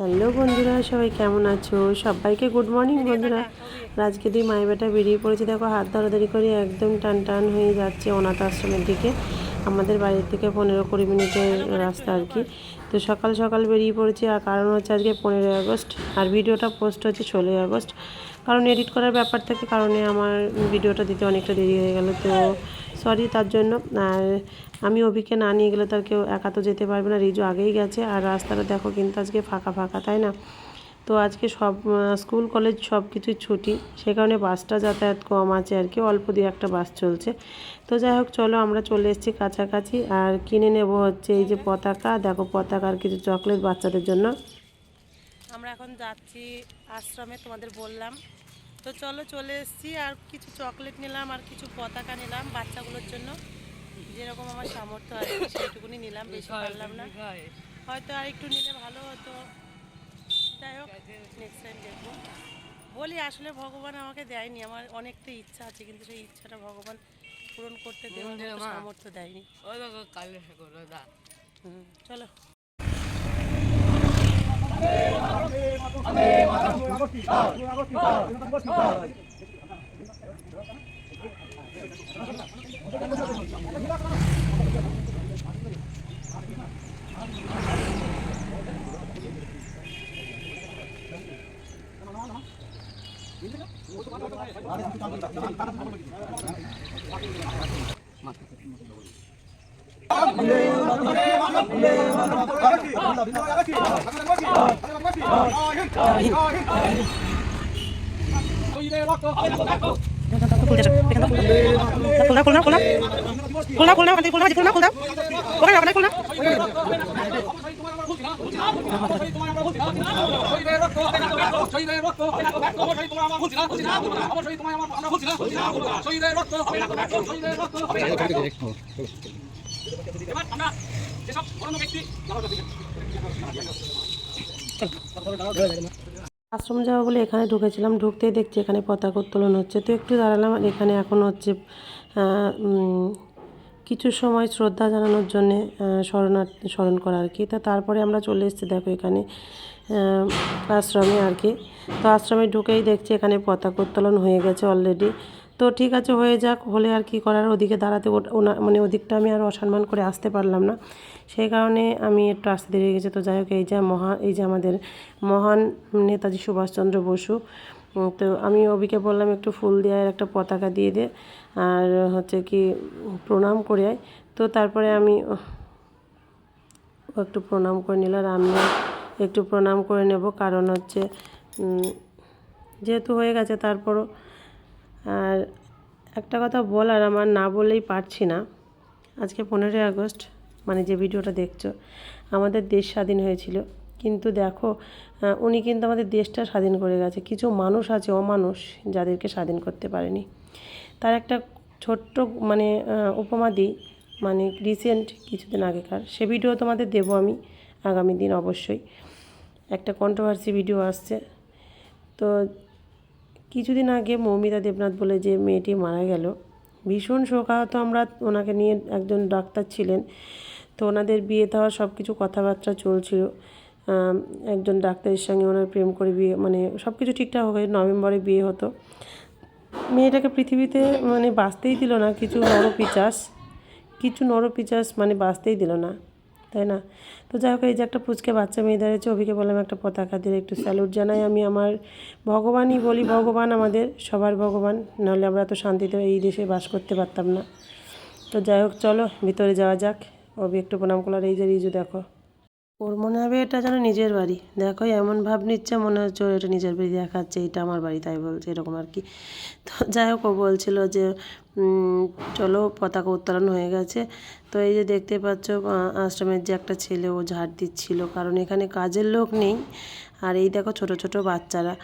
Hello বন্ধুরা সবাই কেমন আছো? সবাইকে গুড মর্নিং বন্ধুরা। আজকে দুই মায়ের বেটা বেরিয়ে পড়েছে। দেখো হাত ধরাধরি করে একদম টান টান হয়ে যাচ্ছে অনাথ আশ্রমের দিকে। আমাদের বাড়ির থেকে পনেরো কুড়ি মিনিটের রাস্তা আর কি। তো সকাল সকাল বেরিয়ে পড়েছি। আর কারণ হচ্ছে আজকে পনেরোই আগস্ট। আর ভিডিওটা পোস্ট হচ্ছে ষোলোই আগস্ট। কারণ এডিট করার ব্যাপার থাকে কারণে আমার ভিডিওটা দিতে অনেকটা দেরি হয়ে গেল। তো সরি, তার জন্য, আর আমি অভিকে না নিয়ে গেলে তার কেউ একা তো যেতে পারবে না, রিজু আগেই গেছে, আর রাস্তাটা দেখো কিন্তু আজকে ফাঁকা ফাঁকা, তাই না? তো আজকে সব স্কুল, কলেজ সব কিছুই ছুটি, সে কারণে বাসটা যাতায়াত কম আছে আর কি, অল্প দিয়ে একটা বাস চলছে। তো যাই হোক, চলো আমরা চলে এসেছি কাছাকাছি, আর কিনে নেব হচ্ছে এই যে পতাকা, দেখো পতাকা আর কিছু চকলেট বাচ্চাদের জন্য। আমরা এখন যাচ্ছি আশ্রমে, তোমাদের বললাম। তো চলো চলে এসেছি আর কিছু চকলেট নিলাম আর কিছু পতাকা নিলাম বাচ্চাগুলোর জন্য। যেরকম আমার সামর্থ্য আছে সেটুকুনি নিলাম বেশি পারলাম না। হয়তো আর একটু নিলে ভালো হতো। যাই হোক নেক্সট টাইম দেখব। বলি আসলে ভগবান আমাকে দেয়নি আমার অনেকটা ইচ্ছা আছে কিন্তু সেই ইচ্ছাটা ভগবান পূরণ করতে সামর্থ্য দেয়নি। চলো। খুলনা খুলনা আশ্রম যাওয়া বলে এখানে ঢুকেছিলাম ঢুকতেই দেখছি এখানে পতাকা উত্তোলন হচ্ছে। তো একটু দাঁড়ালাম এখানে এখন হচ্ছে কিছু সময় শ্রদ্ধা জানানোর জন্যে আহ, শরণার্থী স্মরণ করা আর কি। তা তারপরে আমরা চলে এসেছি দেখো এখানে আশ্রমে আর কি। তো আশ্রমে ঢুকেই দেখছি এখানে পতাকা উত্তোলন হয়ে গেছে অলরেডি তো ঠিক আছে, হয়ে যাক, হলে আর কি করার, ওদিকে দাঁড়াতে ওনা মানে ওদিকটা আমি আর অসম্মান করে আসতে পারলাম না। সেই কারণে আমি একটু আসতে দেরি হয়ে গেছে তো যাই হোক, এই যে মহা, এই যে আমাদের মহান নেতাজি সুভাষচন্দ্র বসু তো আমি অবিকে বললাম একটু ফুল দিয়ে আর একটা পতাকা দিয়ে দে, আর হচ্ছে কি প্রণাম করে আয়। তো তারপরে আমি একটু প্রণাম করে নিল আর আমিও একটু প্রণাম করে নেব, কারণ হচ্ছে যেহেতু হয়ে গেছে, তারপরও আর একটা কথা বলার আমার না বললেই পারছি না। আজকে পনেরোই আগস্ট মানে যে ভিডিওটা দেখছ, আমাদের দেশ স্বাধীন হয়েছিল। কিন্তু দেখো উনি কিন্তু আমাদের দেশটা স্বাধীন করে গেছে। কিছু মানুষ আছে, অমানুষ, যাদেরকে স্বাধীন করতে পারেনি। তার একটা ছোট্ট মানে উপমা দিই মানে রিসেন্ট কিছুদিন আগেকার। সে ভিডিও তোমাদের দেবো আমি আগামী দিন অবশ্যই। একটা কন্ট্রোভার্সি ভিডিও আসছে। তো কিছুদিন আগে মৌমিতা দেবনাথ বলে যে মেয়েটি মারা গেল, ভীষণ শোকাহত আমরা ওনাকে নিয়ে একজন ডাক্তার ছিলেন, তো ওনাদের বিয়ে দেওয়া সব কিছু কথাবার্তা চলছিল। একজন ডাক্তারের সঙ্গে ওনার প্রেম করে বিয়ে মানে সব কিছু ঠিকঠাক হয়ে নভেম্বরে বিয়ে হতো। মেয়েটাকে পৃথিবীতে মানে বাঁচতেই দিল না, কিছু নরপিচাস কিছু নরপিচাস মানে বাঁচতেই দিল না। তাই না? তো যাই হোক, এই যে একটা পুচকে বাচ্চা মেয়ে দাঁড়িয়েছে, অভিকে বললাম একটা পতাকা দিয়ে একটু স্যালুট জানাই। আমি আমার ভগবানই বলি, ভগবান আমাদের সবার ভগবান, নাহলে আমরা তো শান্তিতে এই দেশে বাস করতে পারতাম না। তো যাই হোক, চলো, ভিতরে যাওয়া যাক। অভি একটু প্রণাম করলার এই যে রিজু দেখো। ওর মনে হবে এটা যেন নিজের বাড়ি। দেখো, এমন ভাব নিচ্ছে মনে হচ্ছে ওর এটা নিজের বাড়ি দেখাচ্ছে, এটা আমার বাড়ি, তাই বলছে, এরকম আর কি। তো যাই হোক, ও বলছিল যে চলো, পতাকা উত্তোলন হয়ে গেছে। তো এই যে দেখতে পাচ্ছ আশ্রমের যে একটা ছেলে, ও ঝাড় দিচ্ছিল, কারণ এখানে কাজের লোক নেই। আর এই দেখো, ছোট ছোট বাচ্চারা।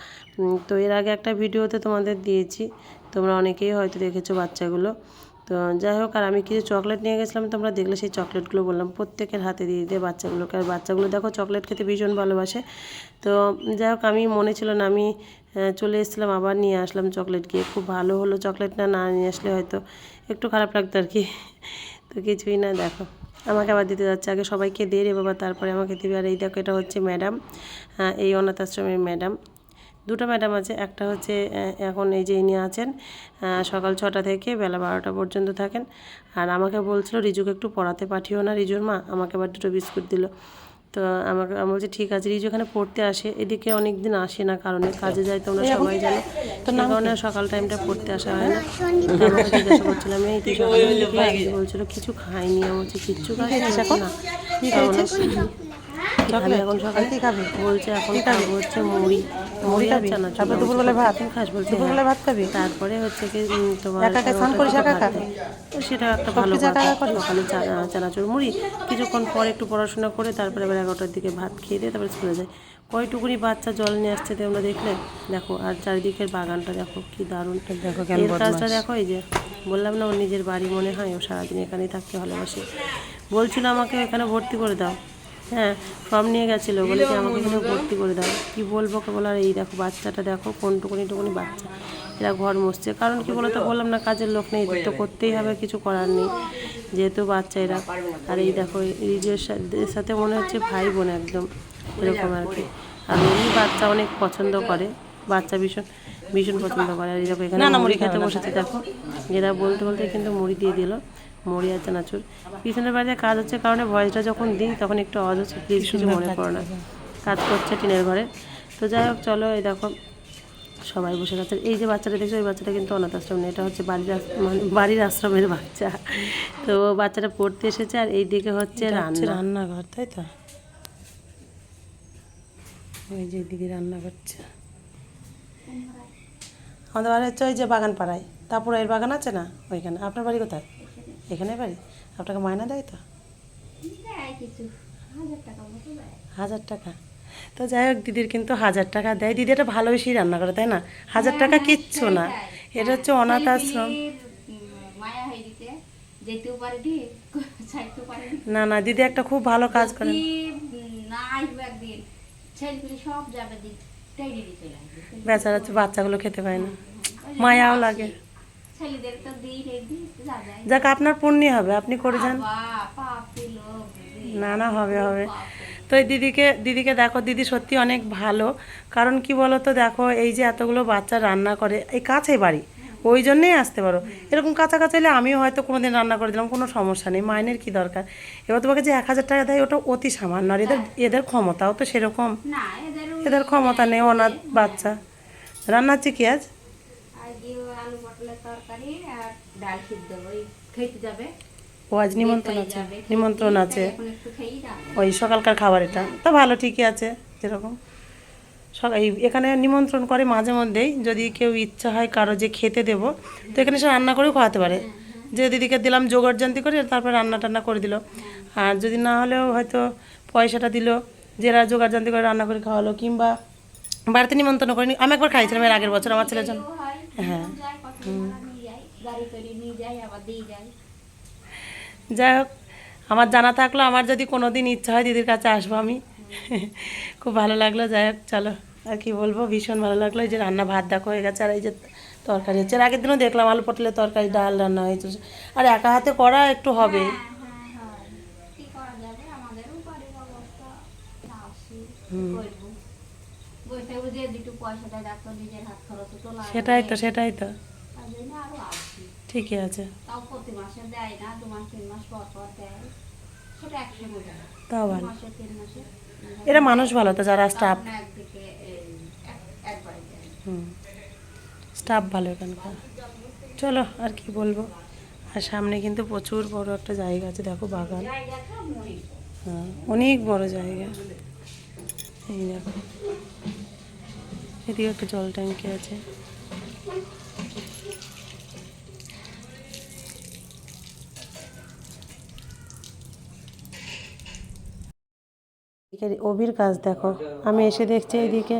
তো এর আগে একটা ভিডিওতে তোমাদের দিয়েছি, তোমরা অনেকেই হয়তো দেখেছ বাচ্চাগুলো। তো যাই হোক, আর আমি কিছু চকলেট নিয়ে গেছিলাম, তোমরা দেখলে সেই চকলেটগুলো বললাম, প্রত্যেকের হাতে দিয়ে দিয়ে বাচ্চাগুলোকে। আর বাচ্চাগুলো দেখো চকলেট খেতে ভীষণ ভালোবাসে। তো যাই হোক, আমি মনে ছিল না, আমি চলে এসেছিলাম, আবার নিয়ে আসলাম চকলেট গিয়ে। খুব ভালো হলো চকলেটটা না না নিয়ে আসলে হয়তো একটু খারাপ লাগতো আর কি। তো কিছুই না, দেখো। আমাকে আবার দিতে যাচ্ছে, আগে সবাইকে দিয়ে রে বাবা, তারপরে আমাকে দিবে। আর এই দেখো, এটা হচ্ছে ম্যাডাম এই অনাথ আশ্রমের ম্যাডাম দুটো ম্যাডাম আছে একটা হচ্ছে এখন এই যে ইনি আছেন সকাল ছটা থেকে বেলা বারোটা পর্যন্ত থাকেন। আর আমাকে বলছিল রিজুকে একটু পড়াতে পাঠিও না রিজুর মা আমাকে আবার দুটো বিস্কুট দিল। তো আমাকে আমি বলছি ঠিক আছে রিজু এখানে পড়তে আসে এদিকে অনেক দিন আসে না কারণে কাজে যায় তোমরা সবাই জানো। তো না কারণে সকাল টাইমটা পড়তে আসা হয় না। আমাকে জিজ্ঞাসা করছিলাম এই তুই সকালে বলছিল কিছু খাইনি। আমি বলছি কিচ্ছু খাইনি? এখন? আমি এখন সকালে কি বলছে এখন খাব হচ্ছে মুড়ি। মুড়ি খাবি? তারপর দুপুরবেলা ভাত খাস বলছে। দুপুরবেলা ভাত খাবি? তারপরে হচ্ছে কি উম, তোমার স্নান করিস একা তো সেটা একটা ভালো কথা। সকালে চানাচুর মুড়ি কিছুক্ষণ পর একটু পড়াশোনা করে তারপরে আবার এগারোটার দিকে ভাত খেয়ে দিয়ে তারপরে স্কুলে যায়। কয়টুকুনি বাচ্চা জল নিয়ে আসছে তোমরা দেখলে? দেখো আর চারিদিকের বাগানটা দেখো কি দারুণ। দেখো এর কাজটা দেখো এই যে বললাম না ওর নিজের বাড়ি মনে হয় ও সারাদিন এখানেই থাকতে ভালোবাসে। বলছিল আমাকে এখানে ভর্তি করে দাও। হ্যাঁ ফর্ম নিয়ে গেছিল। বলে যে আমাকে এখানে ভর্তি করে দাও। কি বলব? কে বলার এই দেখো বাচ্চাটা দেখো কোন টুকুনি টুকুনি বাচ্চা। এরা ঘর মসছে কারণ কি বলতো? বললাম না কাজের লোক নেই তো করতেই হবে কিছু করার নেই। যেহেতু বাচ্চা এরা। আর এই দেখো যে সাথে মনে হচ্ছে ভাই বোন একদম এরকম আর কি। আর এমনি বাচ্চা অনেক পছন্দ করে বাচ্চা ভীষণ ভীষণ পছন্দ করে। আর এই দেখো এখানে মুড়ি খেতে বসেছে দেখো। এরা বলতে বলতে কিন্তু মুড়ি দিয়ে দিল। আর চানাচুর পিছনের বাড়িতে কাজ হচ্ছে কারণে ভয়েসটা যখন দিই তখন একটু আওয়াজ হচ্ছে প্লিজ কিছু মনে করো না। কাজ করছে টিনের ঘরে। তো যাই হোক চলো এই দেখো সবাই বসে গেছে। এই যে বাচ্চাটা দেখছ ওই বাচ্চাটা কিন্তু অনাথ আশ্রম নেই এটা হচ্ছে বাড়ির মানে বাড়ির আশ্রমের বাচ্চা। তো বাচ্চাটা পড়তে এসেছে আর এই দিকে হচ্ছে রান্না। রান্নাঘর তাই তো? ওই যে দিদি রান্না করছে। আমাদের বাড়ি হচ্ছে ওই যে বাগান পাড়ায় তারপরে এর বাগান আছে না? ওইখানে। আপনার বাড়ি কোথায়? এখানে বাড়ি? আপনাকে মায়না দেয় তো? হাজার টাকা তো যাই হোক দিদির কিন্তু হাজার টাকা দেয়। দিদি এটা ভালোবেসেই রান্না করে তাই না? হাজার টাকা কিচ্ছু না। এটা হচ্ছে অনাথ আশ্রম। হয়ে ছাড়তেও পারে না না দিদি একটা খুব ভালো কাজ করে বেচারা হচ্ছে বাচ্চাগুলো খেতে পায় না। মায়াও লাগে। যাক আপনার পুণ্যি হবে আপনি করে যান। না না হবে হবে। তো এই দিদিকে দিদিকে দেখো দিদি সত্যি অনেক ভালো। কারণ কি বলো তো দেখো এই যে এতগুলো বাচ্চা রান্না করে এই কাছে বাড়ি ওই জন্যেই আসতে পারো। এরকম কাছাকাছি হলে আমিও হয়তো কোনো দিন রান্না করে দিলাম কোনো সমস্যা নেই মাইনের কি দরকার? এবার তোমাকে যে এক হাজার টাকা দেয় ওটা অতি সামান্য আর এদের এদের ক্ষমতাও তো সেরকম। এদের ক্ষমতা নেই অনাথ বাচ্চা। রান্নার কি আজ? পটলের তরকারি আর ডাল সিদ্ধ ওই খেতে যাবে। ও আজ নিমন্ত্রণ আছে নিমন্ত্রণ আছে। ওই সকালকার খাবার এটা। তো ভালো ঠিকই আছে যেরকম। সকাল এখানে নিমন্ত্রণ করে মাঝে মধ্যেই যদি কেউ ইচ্ছা হয় কারও যে খেতে দেব তো এখানে সে রান্না করেও খাওয়াতে পারে। যে দিদিকে দিলাম জোগাড় জান্তি করে তারপর রান্না টান্না করে দিল। আর যদি না হলেও হয়তো পয়সাটা দিল যেরা জোগাড় জান্তি করে রান্না করে খাওয়ালো কিংবা বাড়িতে নিমন্ত্রণ করিনি আমি একবার খাইছিলাম এর আগের বছর আমার ছেলের জন্য। হয় যাই হোক আমার জানা থাকল আমার যদি কোনো দিন ইচ্ছা হয় দিদির কাছে আসব আমি। খুব ভালো লাগল যাই হোক চলো। আর কি বলব ভীষণ ভালো লাগল। এই যে রান্না ভাত দেখো হয়ে গেছে। আর এই যে তরকারি হচ্ছে। আগের দিনও দেখলাম আলু পটলের তরকারি ডাল রান্না হয়েছে। আর একা হাতে করা একটু হবে। হ্যাঁ হ্যাঁ সেটাই তো সেটাই তো তার জন্য আরও আসি ঠিকই আছে। তাও প্রতি মাসে দেয় না দু মাস তিন মাস পর পর দেয়। সেটা একশো বোঝা তাও ভালো। মাসে তিন মাসে। এরা মানুষ ভালো তো যারা স্টাফ হুম। স্টাফ ভালো এখানকার চলো আর কি বলব? আর সামনে কিন্তু প্রচুর বড় একটা জায়গা আছে দেখো বাগান। হ্যাঁ অনেক বড় জায়গা। এই দেখো। এদিকে একটা জল ট্যাঙ্কি আছে। এদিকে কাজ দেখো। আমি এসে দেখছি এইদিকে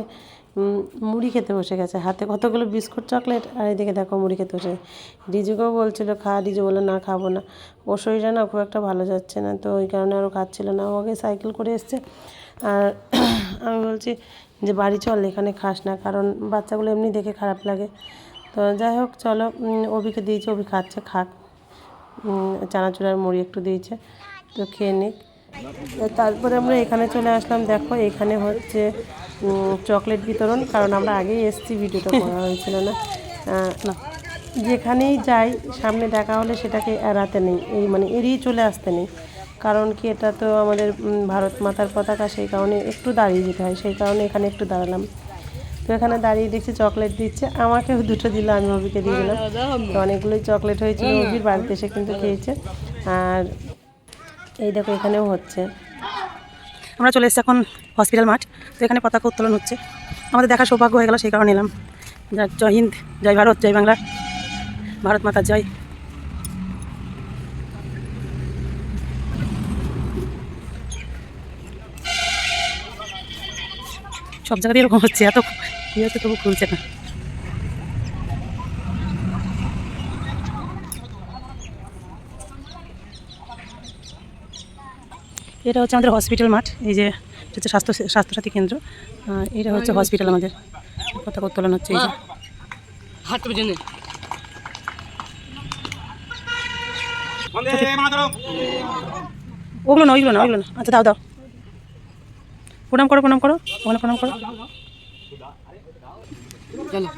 মুড়ি খেতে বসে গেছে হাতে কতগুলো বিস্কুট চকলেট আর এদিকে দেখো মুড়ি খেতে বসে। রিজুকেও বলছিল খা রিজু। বলল না খাব না। ওর শরীরটা না খুব একটা ভালো যাচ্ছে না তো ওই কারণে আরও খাচ্ছিল না। ও আগে সাইকেল করে এসছে। আর আমি বলছি যে বাড়ি চল এখানে খাস না কারণ বাচ্চাগুলো এমনি দেখে খারাপ লাগে। তো যাই হোক চলো অভিকে দিয়েছে অভি খাচ্ছে খাক। উম, চানাচুর আর মুড়ি একটু দিয়েছে তো খেয়ে নিক। তারপরে আমরা এখানে চলে আসলাম। দেখো এখানে হচ্ছে চকলেট বিতরণ। কারণ আমরা আগেই এসছি ভিডিওটা করা হয়েছিল না। যেখানেই যাই সামনে দেখা হলে সেটাকে এড়াতে নেই। এই মানে এড়িয়ে চলে আসতে নেই। কারণ কি এটা তো আমাদের ভারত মাতার পতাকা সেই কারণে একটু দাঁড়িয়ে যেতে হয়। সেই কারণে এখানে একটু দাঁড়ালাম। তো এখানে দাঁড়িয়ে দেখছি চকলেট দিচ্ছে। আমাকেও দুটো দিল আমি অভিকে দিয়ে দিলাম। তো অনেকগুলোই চকলেট হয়েছিল অভির বাড়িতে এসে কিন্তু খেয়েছে। আর এই দেখো, এখানেও হচ্ছে। আমরা চলে এসেছি এখন হসপিটাল মাঠ। তো এখানে পতাকা উত্তোলন হচ্ছে। আমাদের দেখা সৌভাগ্য হয়ে গেল, সেই কারণে এলাম। জয় হিন্দ, জয় ভারত, জয় বাংলা। ভারত মাতার জয়। সব জায়গাতেই এরকম হচ্ছে, এত ইয়ে হচ্ছে তবু খুলছে না। এটা হচ্ছে আমাদের হসপিটাল মাঠ এই যে এটা হচ্ছে স্বাস্থ্য স্বাস্থ্যসাথী কেন্দ্র এটা হচ্ছে হসপিটাল আমাদের কথা উত্তোলন হচ্ছে এই যে ওগুলো না ওইগুলো না ওইগুলো না আচ্ছা দাও দাও প্রণাম করো প্রণাম করো ওখানে প্রণাম করো চলো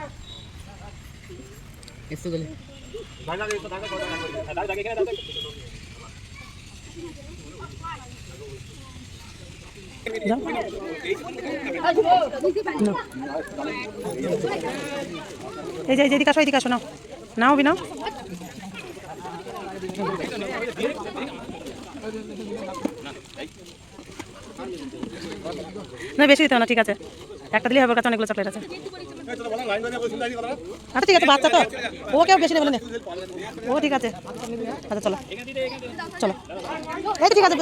এসো গেলে যাও নাও। এই যে এদিকে আসো এদিকে আসো, নাও। নাও বি নাও না, বেশি দিতে না, ঠিক আছে। একটা দিলেই হবে কাছে অনেকগুলো চকলেট আছে। আচ্ছা ঠিক আছে, বাচ্চা তো। ও কেউ বেশি নেবে না। ও ঠিক আছে। আচ্ছা চলো। চলো। এই ঠিক আছে